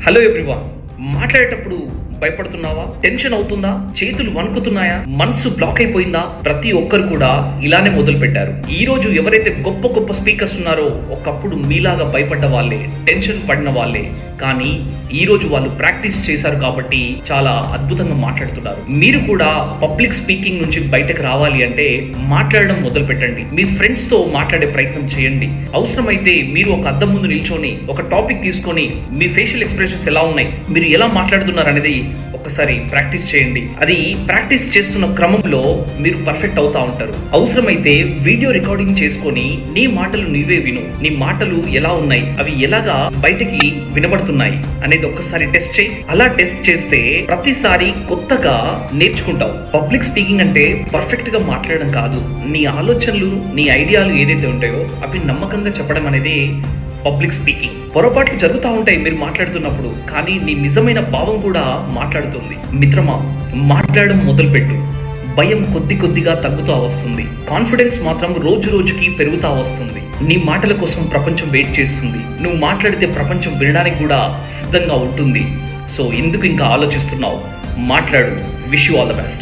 Hello everyone. మాట్లాడేటప్పుడు భయపడుతున్నావా? Tension అవుతుందా? చేతులు వణుకుతున్నాయా? మనసు బ్లాక్ అయిపోయిందా? ప్రతి ఒక్కరు కూడా ఇలానే మొదలు పెట్టారు ఈ రోజు ఎవరైతే గొప్ప గొప్ప స్పీకర్స్ ఉన్నారో ఒకప్పుడు మీలాగా భయపడ్డ వాళ్ళే టెన్షన్ పడిన వాళ్ళే. కానీ ఈ రోజు వాళ్ళు ప్రాక్టీస్ చేశారు కాబట్టి చాలా అద్భుతంగా మాట్లాడుతున్నారు. మీరు కూడా పబ్లిక్ స్పీకింగ్ నుంచి బయటకు రావాలి అంటే మాట్లాడడం మొదలు పెట్టండి మీ ఫ్రెండ్స్తో మాట్లాడే ప్రయత్నం చేయండి. అవసరమైతే మీరు ఒక అద్దం ముందు నిల్చొని ఒక టాపిక్ తీసుకొని మీ ఫేషియల్ ఎక్స్ప్రెషన్స్ ఎలా ఉన్నాయి? మీరు ఎలా మాట్లాడుతున్నారు అనేది ఒకసారి ప్రాక్టీస్ చేయండి. అది ప్రాక్టీస్ చేస్తున్న క్రమంలో మీరు పర్ఫెక్ట్ అవుతా ఉంటారు. అవసరమైతే వీడియో రికార్డింగ్ చేసుకొని నీ మాటలు నీవే విను. నీ మాటలు ఎలా ఉన్నాయి? అవి ఎలాగా బయటకి వినబడుతున్నాయి అనేది ఒక్కసారి టెస్ట్ చేయి. అలా టెస్ట్ చేస్తే ప్రతిసారి కొత్తగా నేర్చుకుంటావు. పబ్లిక్ స్పీకింగ్ అంటే పర్ఫెక్ట్గా మాట్లాడడం కాదు. నీ ఆలోచనలు నీ ఐడియాలు ఏదైతే ఉంటాయో అవి నమ్మకంగా చెప్పడం అనేది పబ్లిక్ స్పీకింగ్. పొరపాట్లు జరుగుతూ ఉంటాయి మీరు మాట్లాడుతున్నప్పుడు కానీ నీ నిజమైన భావం కూడా మాట్లాడుతుంది. మిత్రమా మాట్లాడడం మొదలుపెట్టు. భయం కొద్ది కొద్దిగా తగ్గుతూ వస్తుంది. కాన్ఫిడెన్స్ మాత్రం రోజు రోజుకి పెరుగుతూ వస్తుంది. నీ మాటల కోసం ప్రపంచం వెయిట్ చేస్తుంది. నువ్వు మాట్లాడితే ప్రపంచం వినడానికి కూడా సిద్ధంగా ఉంటుంది. సో ఎందుకు ఇంకా ఆలోచిస్తున్నావు? మాట్లాడు. Wish you all the best.